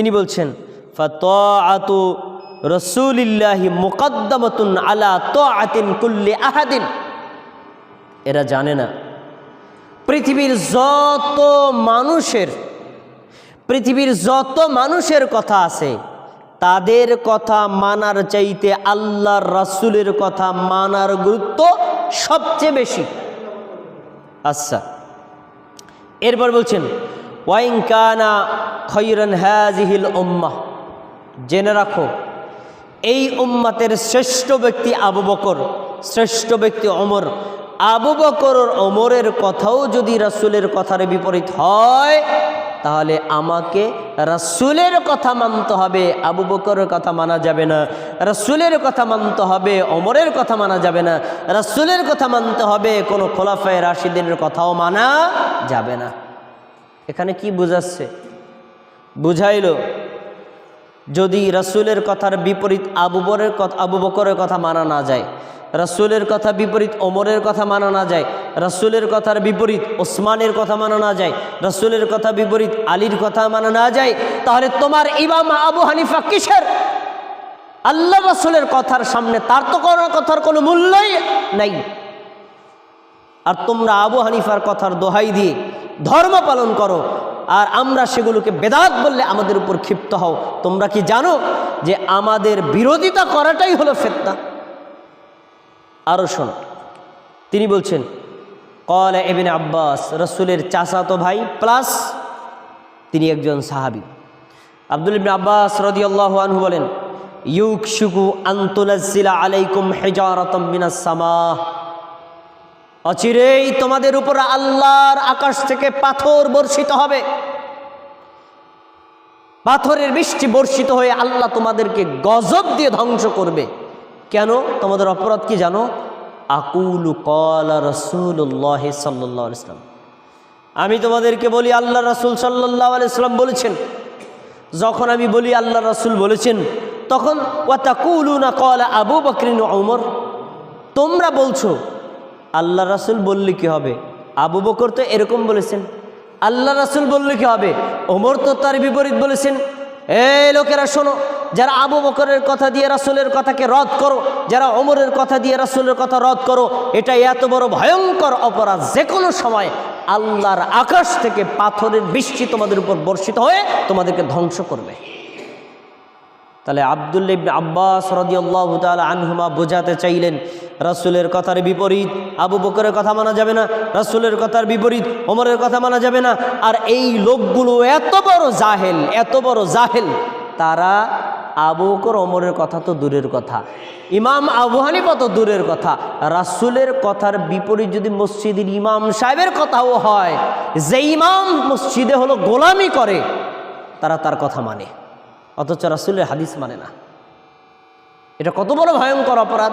তিনি বলছেন এরা জানে না, পৃথিবীর যত মানুষের, পৃথিবীর যত মানুষের কথা আছে, তাদের কথা মানার চাইতে আল্লাহর রাসুলের কথা মানার গুরুত্ব সবচেয়ে বেশি। আচ্ছা এরপর বলছেন, ওয়াইন কানা খৈরন হাজিহিল উম্মাহ। জেনে রাখো, এই উম্মাতের শ্রেষ্ঠ ব্যক্তি আবু বকর, শ্রেষ্ঠ ব্যক্তি অমর আবু বকর অমরের কথাও যদি রাসুলের কথার বিপরীত হয়, তাহলে আমাকে রাসুলের কথা মানতে হবে, আবু বকরের কথা মানা যাবে না, রাসুলের কথা মানতে হবে অমরের কথা মানা যাবে না, রাসুলের কথা মানতে হবে, কোনো খোলাফায় রাশিদিনের কথাও মানা যাবে না। এখানে কি বুঝাচ্ছে? বুঝাইলো, যদি রাসূলের কথার বিপরীত আবু বরের কথা, আবু বকরের কথা মানা না যায়, রাসূলের কথা বিপরীত ওমরের কথা মানা না যায়, রাসূলের কথার বিপরীত ওসমানের কথা মানা না যায়, রাসূলের কথা বিপরীত আলীর কথা মানা না যায়, তাহলে তোমার ইমাম আবু হানিফা কিসের? আল্লাহ রাসূলের কথার সামনে তার তো কোনো কথার কোনো মূল্যই নাই। আর তোমরা আবু হানিফার কথার দোহাই দিয়ে ধর্ম পালন করো আর আমরা সেগুলোকে বেদাত বললে আমাদের উপর ক্ষিপ্ত হও। তোমরা কি জানো যে আমাদের বিরোধিতা করাটাই হলো ফেতনা? আরও শোনো। তিনি বলছেন, কল এবিন আব্বাস, রসুলের চাচাতো ভাই, প্লাস তিনি একজন সাহাবি। আব্দুল ইবিন আব্বাস রদিয়াল্লাহ আনহু বলেন ইউক শুকু আন্তনাজিলা আলাইকুম হেজারতম মিনাস সামাহ। অচিরেই তোমাদের উপর আল্লাহর আকাশ থেকে পাথর বর্ষিত হবে। পাথরের বৃষ্টি বর্ষিত হয়ে আল্লাহ তোমাদেরকে গজব দিয়ে ধ্বংস করবে। কেন? তোমাদের অপরাধ কি জানো? আকুলু কলা রসুল্লাহ সাল্লাহ ইসলাম আমি তোমাদেরকে বলি, আল্লাহ রসুল সাল্লাহ আলাইসলাম বলেছেন, যখন আমি বলি আল্লাহ রসুল বলেছেন, তখন ওয়াতাকুলু না কলা আবু বকরিন তোমরা বলছো আল্লাহ রাসুল বললে কি হবে? আবু বকর তো এরকম বলেছেন। আল্লাহ রাসুল বললে কি হবে? ওমর তো তার বিপরীত বলেছেন। এই লোকেরা শোনো, যারা আবু বকরের কথা দিয়ে রাসুলের কথাকে রদ করো, যারা ওমরের কথা দিয়ে রাসুলের কথা রদ করো এটা এত বড় ভয়ঙ্কর অপরাধ। যে কোনো সময় আল্লাহর আকাশ থেকে পাথরের বৃষ্টি তোমাদের উপর বর্ষিত হয়ে তোমাদেরকে ধ্বংস করবে। তাহলে আবদুল্লা ইবনে আব্বাস রদিয়াল্লাহু তাআলা আনহুমা বোঝাতে চাইলেন রাসূলের কথার বিপরীত, আবু বকরের কথা মানা যাবে না, রাসূলের কথার বিপরীত, ওমরের কথা মানা যাবে না। আর এই লোকগুলো এত বড় জাহেল, এত বড় জাহেল, তারা আবু বকর, ওমরের কথা তো দূরের কথা। ইমাম আবু হানিফা তো দূরের কথা। রাসূলের কথার বিপরীত যদি মসজিদের ইমাম সাহেবের কথাও হয় যে ইমাম মসজিদে হলো গোলামি করে, তারা তার কথা মানে। অথচ রাসুলের হাদিস মানে না। এটা কত বড় ভয়ঙ্কর অপরাধ।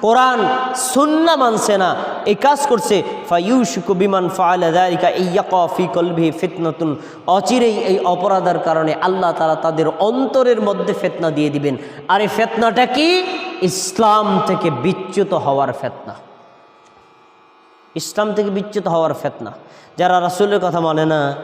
কোরআন, সুন্না মানছে না। এই কাজ করছে ফাইউশকু বিমান ফায়ালিকা ইয়াকফি কলভি ফিতনতুন। অচিরেই এই অপরাধের কারণে আল্লাহ তারা তাদের অন্তরের মধ্যে ফেতনা দিয়ে দিবেন। আর এই ফেতনাটা কি? ইসলাম থেকে বিচ্যুত হওয়ার ফেতনা। ইসলাম থেকে বিচ্যুত হওয়ার ফেতনা। যারা রাসুলের কথা মানে না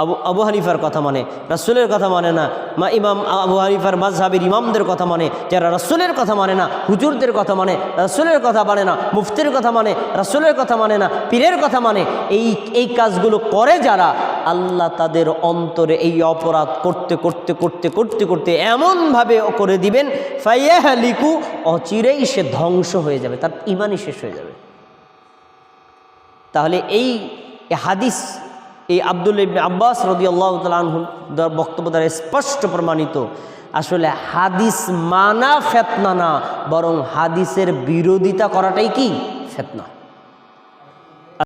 আবু আবু হানিফার কথা মানে রাসুলের কথা মানে না, মা ইমাম আবু হানিফার মাজহাবির ইমামদের কথা মানে যারা রাসুলের কথা মানে না, হুজুরদের কথা মানে রাসুলের কথা মানে না, মুফতির কথা মানে রাসুলের কথা মানে না, পীরের কথা মানে এই এই কাজগুলো করে যারা, আল্লাহ তাদের অন্তরে এই অপরাধ করতে করতে করতে করতে করতে এমনভাবে করে দিবেন ফাইয়াহ লিকু অচিরেই সে ধ্বংস হয়ে যাবে, তার ইমানই শেষ হয়ে যাবে। তাহলে এই হাদিস এই আব্দুল ইবনে আব্বাস রদি আল্লাহ তালহ বক্তব্য দ্বারা স্পষ্ট প্রমাণিত। আসলে হাদিস মানা ফেতনা না, বরং হাদিসের বিরোধিতা করাটাই কি? ফেতনা।